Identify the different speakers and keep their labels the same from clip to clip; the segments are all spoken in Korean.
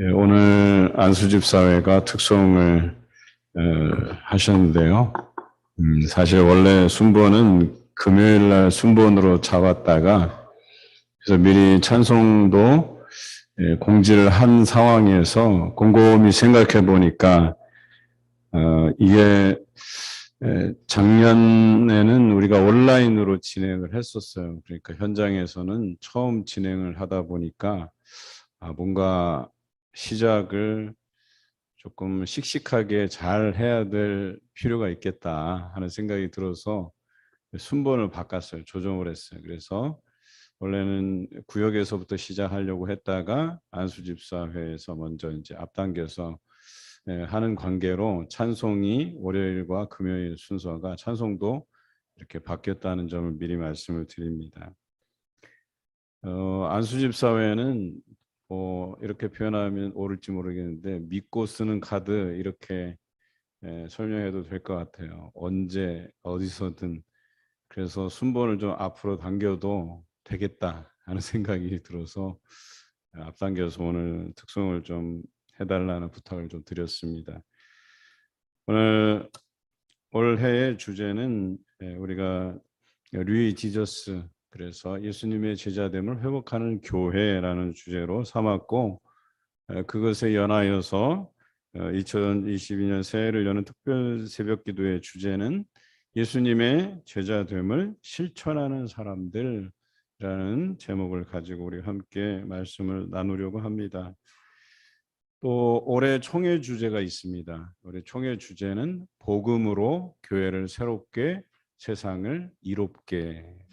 Speaker 1: 예, 오늘 안수집 사회가 특송을 어, 하셨는데요. 음, 사실 원래 순번은 금요일 날 순번으로 잡았다가 그래서 미리 찬송도 예, 공지를 한 상황에서 곰곰이 생각해 보니까 어, 이게 에, 작년에는 우리가 온라인으로 진행을 했었어요. 그러니까 현장에서는 처음 진행을 하다 보니까 아, 뭔가 시작을 조금 씩씩하게 잘 해야 될 필요가 있겠다 하는 생각이 들어서 순번을 바꿨어요. 조정을 했어요. 그래서 원래는 구역에서부터 시작하려고 했다가 안수집사회에서 먼저 이제 앞당겨서 예, 하는 관계로 찬송이 월요일과 금요일 순서가 찬송도 이렇게 바뀌었다는 점을 미리 말씀을 드립니다. 어, 안수집 사회는 뭐 이렇게 표현하면 옳을지 모르겠는데 믿고 쓰는 카드 이렇게 예, 설명해도 될 것 같아요. 언제 어디서든 그래서 순번을 좀 앞으로 당겨도 되겠다 하는 생각이 들어서 앞당겨서 오늘 특송을 좀 해달라는 부탁을 좀 드렸습니다. 오늘 올해의 주제는 예, 우리가 류이 지저스 그래서 예수님의 제자됨을 회복하는 교회라는 주제로 삼았고 에, 그것에 연하여서 2022년 새해를 여는 특별 새벽 기도의 주제는 예수님의 제자됨을 실천하는 사람들이라는 제목을 가지고 우리 함께 말씀을 나누려고 합니다. 또 올해 총회 주제가 있습니다. 올해 총회 주제는 복음으로 교회를 새롭게 세상을 이롭게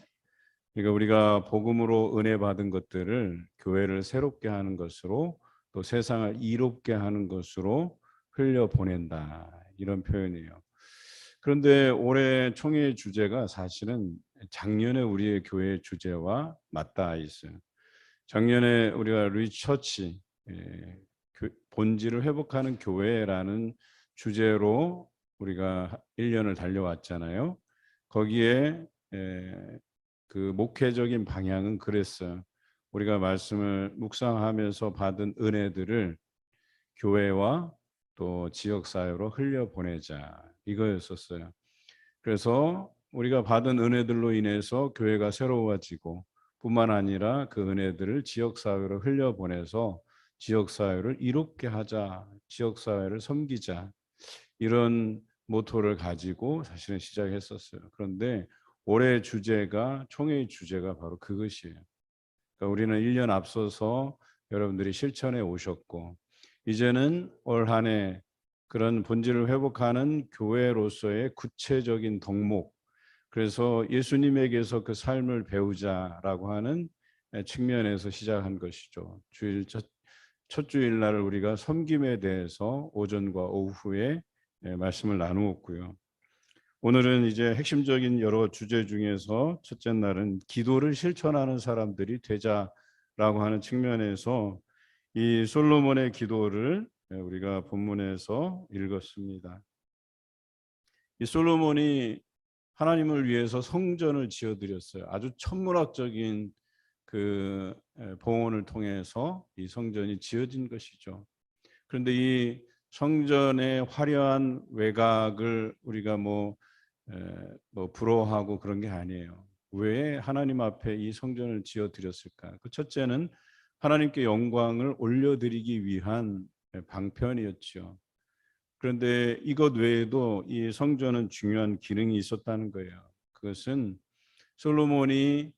Speaker 1: 그러니까 우리가 복음으로 은혜 받은 것들을 교회를 새롭게 하는 것으로 또 세상을 이롭게 하는 것으로 흘려 보낸다 이런 표현이에요. 그런데 올해 총회 주제가 사실은 작년에 우리의 교회 주제와 맞닿아 있어요. 작년에 우리가 리처치 예, 본질을 회복하는 교회라는 주제로 우리가 1년을 달려왔잖아요. 거기에 그 목회적인 방향은 그랬어요. 우리가 말씀을 묵상하면서 받은 은혜들을 교회와 또 지역 사회로 흘려 보내자 이거였었어요. 그래서 우리가 받은 은혜들로 인해서 교회가 새로워지고 뿐만 아니라 그 은혜들을 지역 사회로 흘려 보내서 지역 사회를 이롭게 하자, 지역 사회를 섬기자 이런 모토를 가지고 사실은 시작했었어요. 그런데 올해 주제가 총회의 주제가 바로 그것이에요. 그러니까 우리는 1년 앞서서 여러분들이 실천해 오셨고 이제는 올 한 해 그런 본질을 회복하는 교회로서의 구체적인 덕목 그래서 예수님에게서 그 삶을 배우자라고 하는 측면에서 시작한 것이죠. 주일 첫, 첫 주일날을 우리가 섬김에 대해서 오전과 오후에 말씀을 나누었고요. 오늘은 이제 핵심적인 여러 주제 중에서 첫째 날은 기도를 실천하는 사람들이 되자라고 하는 측면에서 이 솔로몬의 기도를 우리가 본문에서 읽었습니다. 이 솔로몬이 하나님을 위해서 성전을 지어 드렸어요. 아주 천문학적인 그 봉헌을 통해서 이 성전이 지어진 것이죠. 그런데 이 성전의 화려한 외곽을 우리가 뭐, 뭐 부러워하고 그런 게 아니에요. 왜 하나님 앞에 이 성전을 지어 드렸을까? 그 첫째는 하나님께 영광을 올려드리기 위한 방편이었죠. 그런데 이것 외에도 이 성전은 중요한 기능이 있었다는 거예요. 그것은 솔로몬이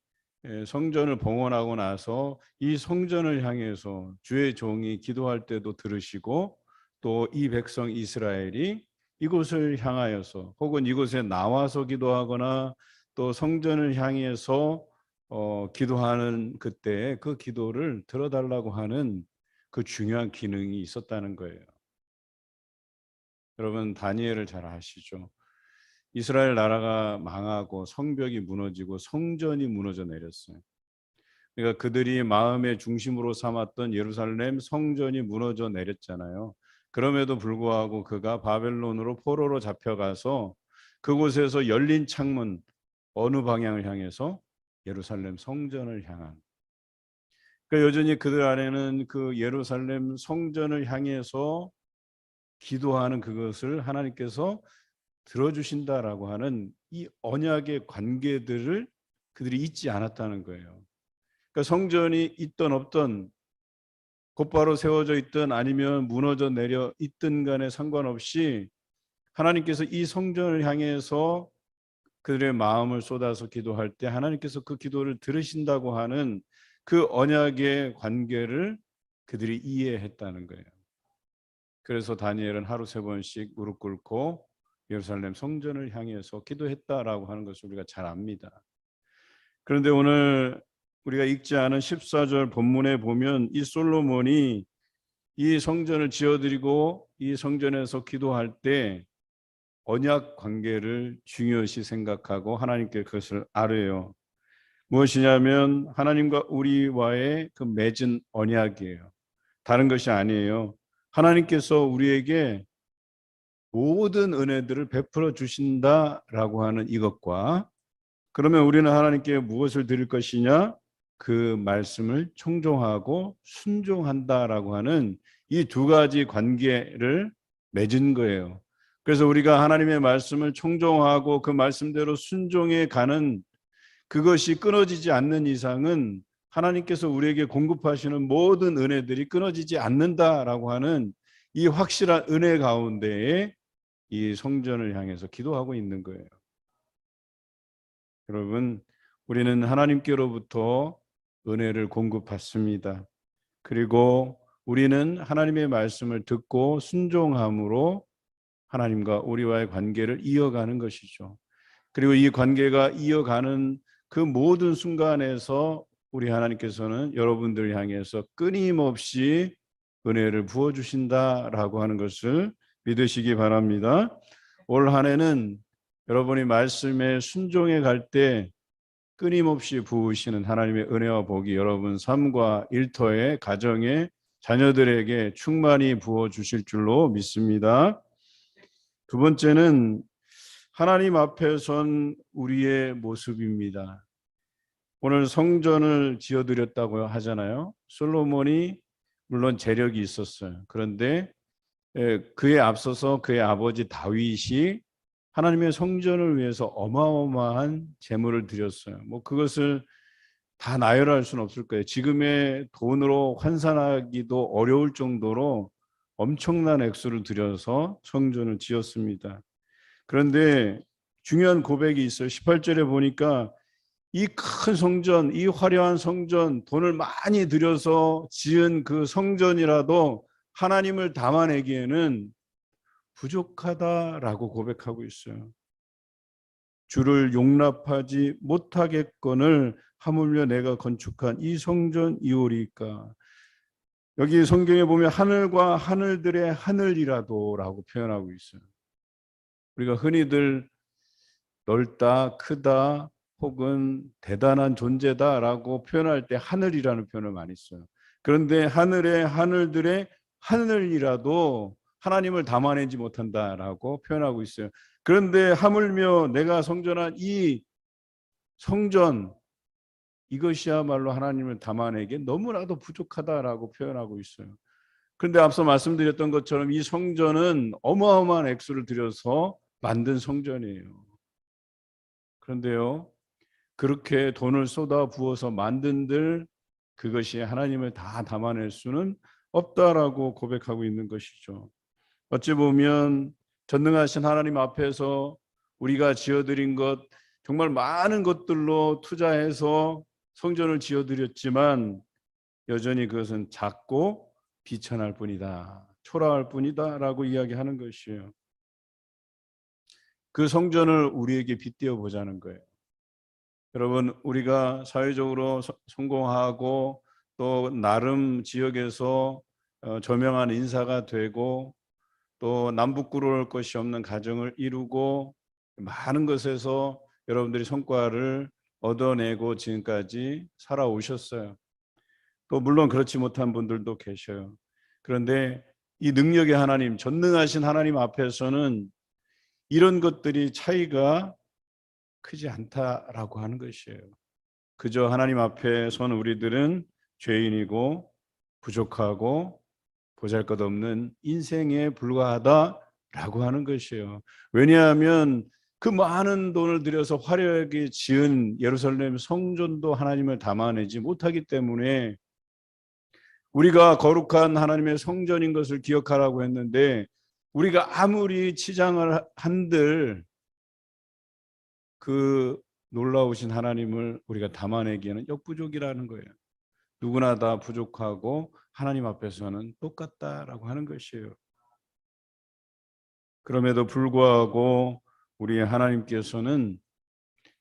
Speaker 1: 성전을 봉헌하고 나서 이 성전을 향해서 주의 종이 기도할 때도 들으시고 또 이 백성 이스라엘이 이곳을 향하여서 혹은 이곳에 나와서 기도하거나 또 성전을 향해서 어, 기도하는 그때 그 기도를 들어달라고 하는 그 중요한 기능이 있었다는 거예요. 여러분 다니엘을 잘 아시죠? 이스라엘 나라가 망하고 성벽이 무너지고 성전이 무너져 내렸어요. 그러니까 그들이 마음의 중심으로 삼았던 예루살렘 성전이 무너져 내렸잖아요. 그럼에도 불구하고 그가 바벨론으로 포로로 잡혀가서 그곳에서 열린 창문 어느 방향을 향해서 예루살렘 성전을 향한 그러니까 여전히 그들 안에는 그 예루살렘 성전을 향해서 기도하는 그것을 하나님께서 들어주신다라고 하는 이 언약의 관계들을 그들이 잊지 않았다는 거예요. 그러니까 성전이 있던 없던 곧바로 세워져 있든 아니면 무너져 내려 있든 간에 상관없이 하나님께서 이 성전을 향해서 그들의 마음을 쏟아서 기도할 때 하나님께서 그 기도를 들으신다고 하는 그 언약의 관계를 그들이 이해했다는 거예요. 그래서 다니엘은 하루 세 번씩 무릎 꿇고 예루살렘 성전을 향해서 기도했다라고 하는 것을 우리가 잘 압니다. 그런데 오늘 우리가 읽지 않은 14절 본문에 보면 이 솔로몬이 이 성전을 지어드리고 이 성전에서 기도할 때 언약 관계를 중요시 생각하고 하나님께 그것을 아뢰요. 무엇이냐면 하나님과 우리와의 그 맺은 언약이에요. 다른 것이 아니에요. 하나님께서 우리에게 모든 은혜들을 베풀어 주신다라고 하는 이것과 그러면 우리는 하나님께 무엇을 드릴 것이냐? 그 말씀을 청종하고 순종한다라고 하는 이 두 가지 관계를 맺은 거예요. 그래서 우리가 하나님의 말씀을 청종하고 그 말씀대로 순종해 가는 그것이 끊어지지 않는 이상은 하나님께서 우리에게 공급하시는 모든 은혜들이 끊어지지 않는다라고 하는 이 확실한 은혜 가운데에 이 성전을 향해서 기도하고 있는 거예요. 여러분, 우리는 하나님께로부터 은혜를 공급받습니다. 그리고 우리는 하나님의 말씀을 듣고 순종함으로 하나님과 우리와의 관계를 이어가는 것이죠. 그리고 이 관계가 이어가는 그 모든 순간에서 우리 하나님께서는 여러분들을 향해서 끊임없이 은혜를 부어 주신다라고 하는 것을 믿으시기 바랍니다. 올 한해는 여러분이 말씀에 순종해 갈 때 끊임없이 부으시는 하나님의 은혜와 복이 여러분 삶과 일터에 가정에 자녀들에게 충만히 부어 주실 줄로 믿습니다. 두 번째는 하나님 앞에 선 우리의 모습입니다. 오늘 성전을 지어드렸다고 하잖아요. 솔로몬이 물론 재력이 있었어요. 그런데 그에 앞서서 그의 아버지 다윗이 하나님의 성전을 위해서 어마어마한 재물을 드렸어요. 뭐 그것을 다 나열할 수는 없을 거예요. 지금의 돈으로 환산하기도 어려울 정도로 엄청난 액수를 들여서 성전을 지었습니다. 그런데 중요한 고백이 있어요. 18절에 보니까 이 큰 성전, 이 화려한 성전, 돈을 많이 들여서 지은 그 성전이라도 하나님을 담아내기에는 부족하다라고 고백하고 있어요. 주를 용납하지 못하겠건을 하물며 내가 건축한 이 성전 이오리까 여기 성경에 보면 하늘과 하늘들의 하늘이라도라고 표현하고 있어요. 우리가 흔히들 넓다, 크다, 혹은 대단한 존재다라고 표현할 때 하늘이라는 표현을 많이 써요. 그런데 하늘의 하늘들의 하늘이라도 하나님을 담아내지 못한다라고 표현하고 있어요. 그런데 하물며 내가 성전한 이 성전 이것이야말로 하나님을 담아내기 너무나도 부족하다라고 표현하고 있어요. 그런데 앞서 말씀드렸던 것처럼 이 성전은 어마어마한 액수를 들여서 만든 성전이에요. 그런데요, 그렇게 돈을 쏟아 부어서 만든들 그것이 하나님을 다 담아낼 수는 없다라고 고백하고 있는 것이죠. 어찌 보면 전능하신 하나님 앞에서 우리가 지어드린 것 정말 많은 것들로 투자해서 성전을 지어드렸지만 여전히 그것은 작고 비천할 뿐이다. 초라할 뿐이다 라고 이야기하는 것이에요. 그 성전을 우리에게 빗대어 보자는 거예요. 여러분 우리가 사회적으로 서, 성공하고 또 나름 지역에서 어, 저명한 인사가 되고 또 남북구를 것이 없는 가정을 이루고 많은 것에서 여러분들이 성과를 얻어내고 지금까지 살아오셨어요. 또 물론 그렇지 못한 분들도 계셔요. 그런데 이 능력의 하나님, 전능하신 하나님 앞에서는 이런 것들이 차이가 크지 않다라고 하는 것이에요. 그저 하나님 앞에 선 우리들은 죄인이고 부족하고 보잘것없는 인생에 불과하다라고 하는 것이에요. 왜냐하면 그 많은 돈을 들여서 화려하게 지은 예루살렘 성전도 하나님을 담아내지 못하기 때문에 우리가 거룩한 하나님의 성전인 것을 기억하라고 했는데 우리가 아무리 치장을 한들 그 놀라우신 하나님을 우리가 담아내기에는 역부족이라는 거예요. 누구나 다 부족하고 하나님 앞에서는 똑같다라고 하는 것이에요. 그럼에도 불구하고 우리 하나님께서는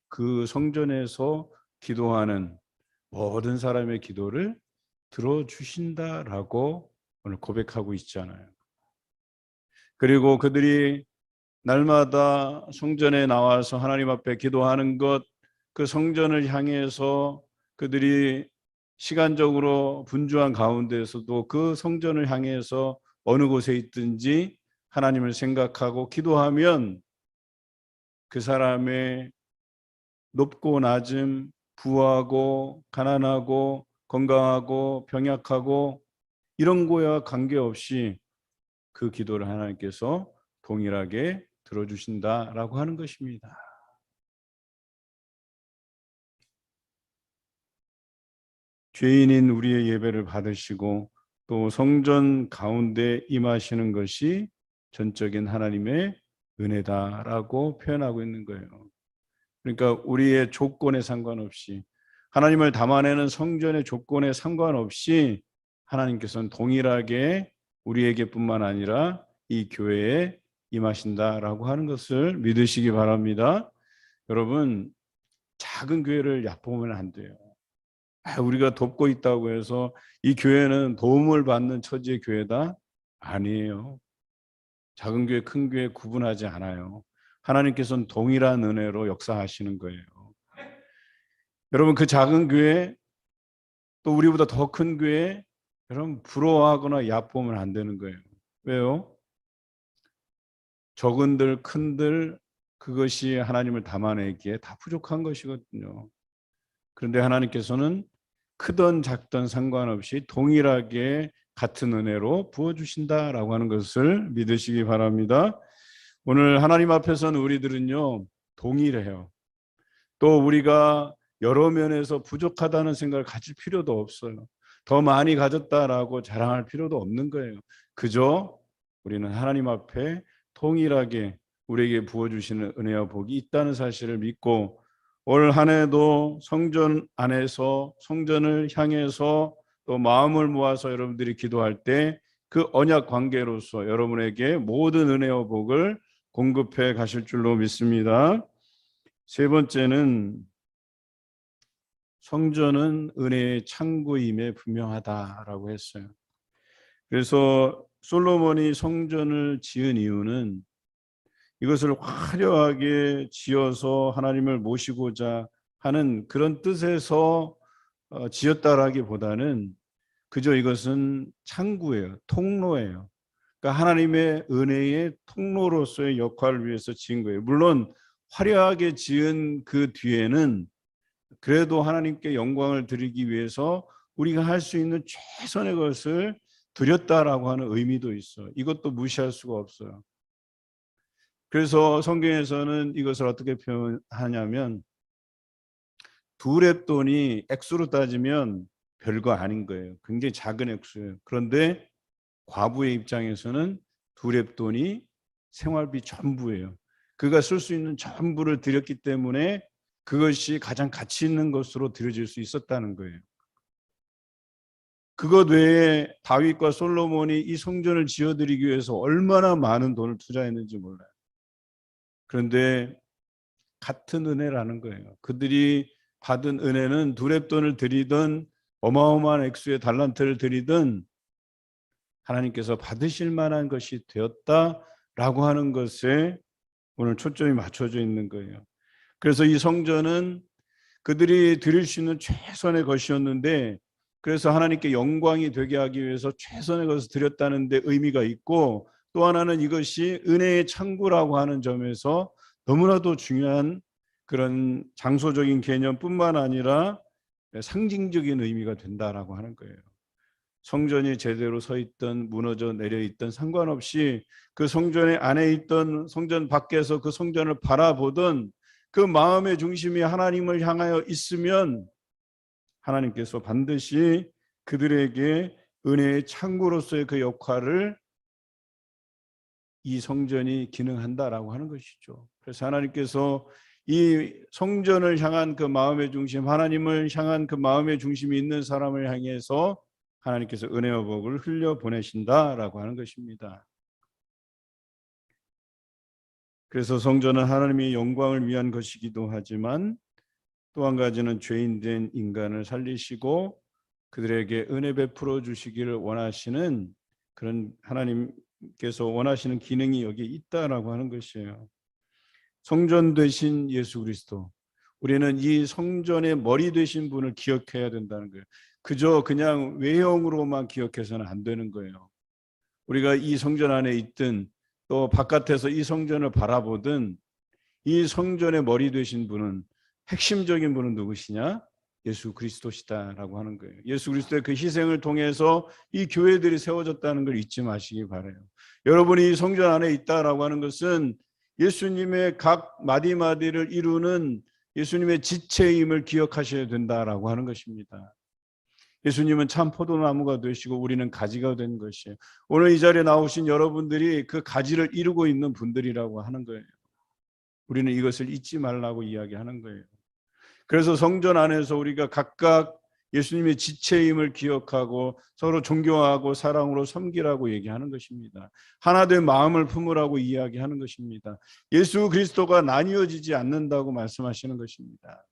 Speaker 1: 그 성전에서 기도하는 모든 사람의 기도를 들어주신다라고 오늘 고백하고 있잖아요. 그리고 그들이 날마다 성전에 나와서 하나님 앞에 기도하는 것, 그 성전을 향해서 그들이 시간적으로 분주한 가운데서도 그 성전을 향해서 어느 곳에 있든지 하나님을 생각하고 기도하면 그 사람의 높고 낮음, 부하고 가난하고 건강하고 병약하고 이런 거와 관계없이 그 기도를 하나님께서 동일하게 들어주신다라고 하는 것입니다. 죄인인 우리의 예배를 받으시고 또 성전 가운데 임하시는 것이 전적인 하나님의 은혜다라고 표현하고 있는 거예요. 그러니까 우리의 조건에 상관없이 하나님을 담아내는 성전의 조건에 상관없이 하나님께서는 동일하게 우리에게뿐만 아니라 이 교회에 임하신다라고 하는 것을 믿으시기 바랍니다. 여러분 작은 교회를 얕보면 안 돼요. 아, 우리가 돕고 있다고 해서 이 교회는 도움을 받는 처지의 교회다 아니에요. 작은 교회, 큰 교회 구분하지 않아요. 하나님께서는 동일한 은혜로 역사하시는 거예요. 여러분 그 작은 교회 또 우리보다 더 큰 교회 여러분 부러워하거나 얕보면 안 되는 거예요. 왜요? 적은들 큰들 그것이 하나님을 담아내기에 다 부족한 것이거든요. 그런데 하나님께서는 크던 작던 상관없이 동일하게 같은 은혜로 부어주신다라고 하는 것을 믿으시기 바랍니다. 오늘 하나님 앞에서는 우리들은요, 동일해요. 또 우리가 여러 면에서 부족하다는 생각을 가질 필요도 없어요. 더 많이 가졌다라고 자랑할 필요도 없는 거예요. 그저 우리는 하나님 앞에 동일하게 우리에게 부어주시는 은혜와 복이 있다는 사실을 믿고 올 한 해도 성전 안에서 성전을 향해서 또 마음을 모아서 여러분들이 기도할 때 그 언약 관계로서 여러분에게 모든 은혜와 복을 공급해 가실 줄로 믿습니다. 세 번째는 성전은 은혜의 창고임에 분명하다라고 했어요. 그래서 솔로몬이 성전을 지은 이유는 이것을 화려하게 지어서 하나님을 모시고자 하는 그런 뜻에서 어, 지었다라기보다는 그저 이것은 창구예요. 통로예요. 그러니까 하나님의 은혜의 통로로서의 역할을 위해서 지은 거예요. 물론 화려하게 지은 그 뒤에는 그래도 하나님께 영광을 드리기 위해서 우리가 할 수 있는 최선의 것을 드렸다라고 하는 의미도 있어. 이것도 무시할 수가 없어요. 그래서 성경에서는 이것을 어떻게 표현하냐면 두 랩돈이 액수로 따지면 별거 아닌 거예요. 굉장히 작은 액수예요. 그런데 과부의 입장에서는 두 랩돈이 생활비 전부예요. 그가 쓸 수 있는 전부를 드렸기 때문에 그것이 가장 가치 있는 것으로 드려질 수 있었다는 거예요. 그것 외에 다윗과 솔로몬이 이 성전을 지어드리기 위해서 얼마나 많은 돈을 투자했는지 몰라요. 그런데 같은 은혜라는 거예요. 그들이 받은 은혜는 두랩돈을 드리던 어마어마한 액수의 달란트를 드리든 하나님께서 받으실 만한 것이 되었다라고 하는 것에 오늘 초점이 맞춰져 있는 거예요. 그래서 이 성전은 그들이 드릴 수 있는 최선의 것이었는데 그래서 하나님께 영광이 되게 하기 위해서 최선의 것을 드렸다는 데 의미가 있고 또 하나는 이것이 은혜의 창구라고 하는 점에서 너무나도 중요한 그런 장소적인 개념뿐만 아니라 상징적인 의미가 된다라고 하는 거예요. 성전이 제대로 서 있던 무너져 내려 있던 상관없이 그 성전의 안에 있던 성전 밖에서 그 성전을 바라보던 그 마음의 중심이 하나님을 향하여 있으면 하나님께서 반드시 그들에게 은혜의 창구로서의 그 역할을 이 성전이 기능한다라고 하는 것이죠. 그래서 하나님께서 이 성전을 향한 그 마음의 중심, 하나님을 향한 그 마음의 중심이 있는 사람을 향해서 하나님께서 은혜와 복을 흘려 보내신다라고 하는 것입니다. 그래서 성전은 하나님의 영광을 위한 것이기도 하지만 또 한 가지는 죄인된 인간을 살리시고 그들에게 은혜 베풀어 주시기를 원하시는 그런 하나님 께서 원하시는 기능이 여기 있다라고 하는 것이에요. 성전 되신 예수 그리스도. 우리는 이 성전의 머리 되신 분을 기억해야 된다는 거예요. 그저 그냥 외형으로만 기억해서는 안 되는 거예요. 우리가 이 성전 안에 있든 또 바깥에서 이 성전을 바라보든 이 성전의 머리 되신 분은 핵심적인 분은 누구시냐? 예수 그리스도시다라고 하는 거예요. 예수 그리스도의 그 희생을 통해서 이 교회들이 세워졌다는 걸 잊지 마시기 바래요. 여러분이 이 성전 안에 있다라고 하는 것은 예수님의 각 마디마디를 이루는 예수님의 지체임을 기억하셔야 된다라고 하는 것입니다. 예수님은 참 포도나무가 되시고 우리는 가지가 된 것이에요. 오늘 이 자리에 나오신 여러분들이 그 가지를 이루고 있는 분들이라고 하는 거예요. 우리는 이것을 잊지 말라고 이야기하는 거예요. 그래서 성전 안에서 우리가 각각 예수님의 지체임을 기억하고 서로 존경하고 사랑으로 섬기라고 얘기하는 것입니다. 하나된 마음을 품으라고 이야기하는 것입니다. 예수 그리스도가 나뉘어지지 않는다고 말씀하시는 것입니다.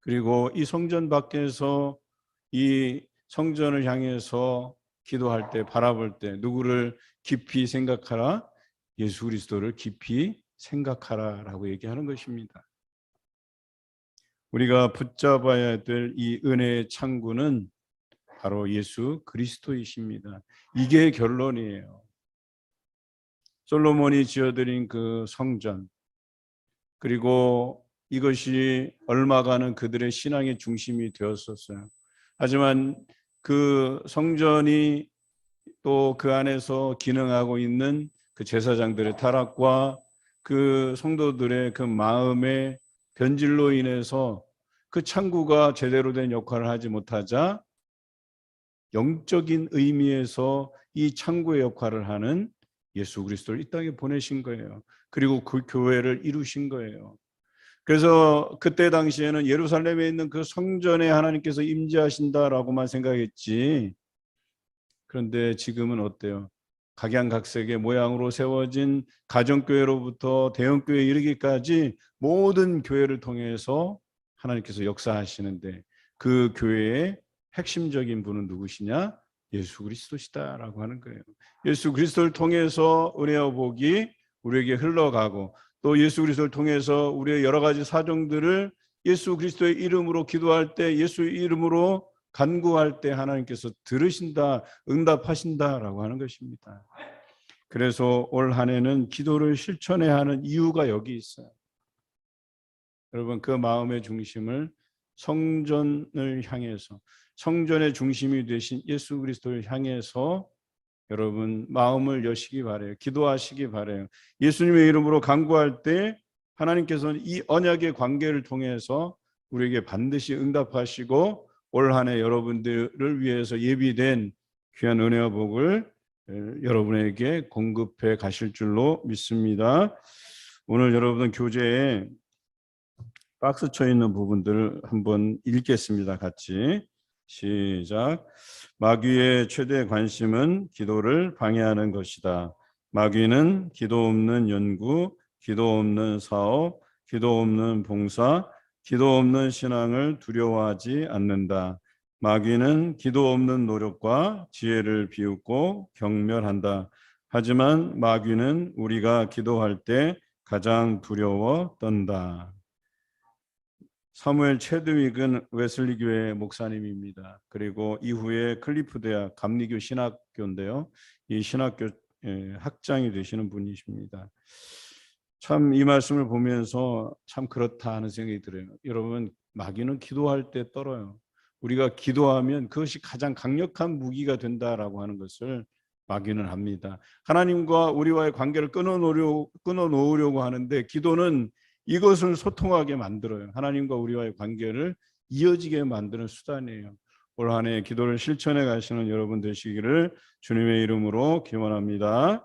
Speaker 1: 그리고 이 성전 밖에서 이 성전을 향해서 기도할 때 바라볼 때 누구를 깊이 생각하라 예수 그리스도를 깊이 생각하라라고 얘기하는 것입니다. 우리가 붙잡아야 될 이 은혜의 창구는 바로 예수 그리스도이십니다. 이게 결론이에요. 솔로몬이 지어드린 그 성전 그리고 이것이 얼마가는 그들의 신앙의 중심이 되었었어요. 하지만 그 성전이 또 그 안에서 기능하고 있는 그 제사장들의 타락과 그 성도들의 그 마음의 변질로 인해서 그 창구가 제대로 된 역할을 하지 못하자 영적인 의미에서 이 창구의 역할을 하는 예수 그리스도를 이 땅에 보내신 거예요. 그리고 그 교회를 이루신 거예요. 그래서 그때 당시에는 예루살렘에 있는 그 성전에 하나님께서 임재하신다라고만 생각했지. 그런데 지금은 어때요? 각양각색의 모양으로 세워진 가정교회로부터 대형교회에 이르기까지 모든 교회를 통해서 하나님께서 역사하시는데 그 교회의 핵심적인 분은 누구시냐? 예수 그리스도시다라고 하는 거예요. 예수 그리스도를 통해서 은혜와 복이 우리에게 흘러가고 또 예수 그리스도를 통해서 우리의 여러 가지 사정들을 예수 그리스도의 이름으로 기도할 때 예수 이름으로 간구할 때 하나님께서 들으신다, 응답하신다라고 하는 것입니다. 그래서 올 한 해는 기도를 실천해야 하는 이유가 여기 있어요. 여러분 그 마음의 중심을 성전을 향해서 성전의 중심이 되신 예수 그리스도를 향해서 여러분 마음을 여시기 바래요. 기도하시기 바래요. 예수님의 이름으로 간구할 때 하나님께서는 이 언약의 관계를 통해서 우리에게 반드시 응답하시고 올 한해 여러분들을 위해서 예비된 귀한 은혜와 복을 여러분에게 공급해 가실 줄로 믿습니다. 오늘 여러분 교재에 박스 쳐 있는 부분들을 한번 읽겠습니다. 같이 시작. 마귀의 최대 관심은 기도를 방해하는 것이다. 마귀는 기도 없는 연구, 기도 없는 사업, 기도 없는 봉사, 기도 없는 신앙을 두려워하지 않는다. 마귀는 기도 없는 노력과 지혜를 비웃고 경멸한다. 하지만 마귀는 우리가 기도할 때 가장 두려워 떤다. 사무엘 체드윅은 웨슬리 교회 목사님입니다. 그리고 이후에 클리프 대학 감리교 신학교인데요. 이 신학교 예, 학장이 되시는 분이십니다. 참 이 말씀을 보면서 참 그렇다 하는 생각이 들어요. 여러분 마귀는 기도할 때 떨어요. 우리가 기도하면 그것이 가장 강력한 무기가 된다라고 하는 것을 마귀는 합니다. 하나님과 우리와의 관계를 끊어놓으려, 끊어놓으려고 하는데 기도는 이것을 소통하게 만들어요. 하나님과 우리와의 관계를 이어지게 만드는 수단이에요. 올 한해 기도를 실천해 가시는 여러분 되시기를 주님의 이름으로 기원합니다.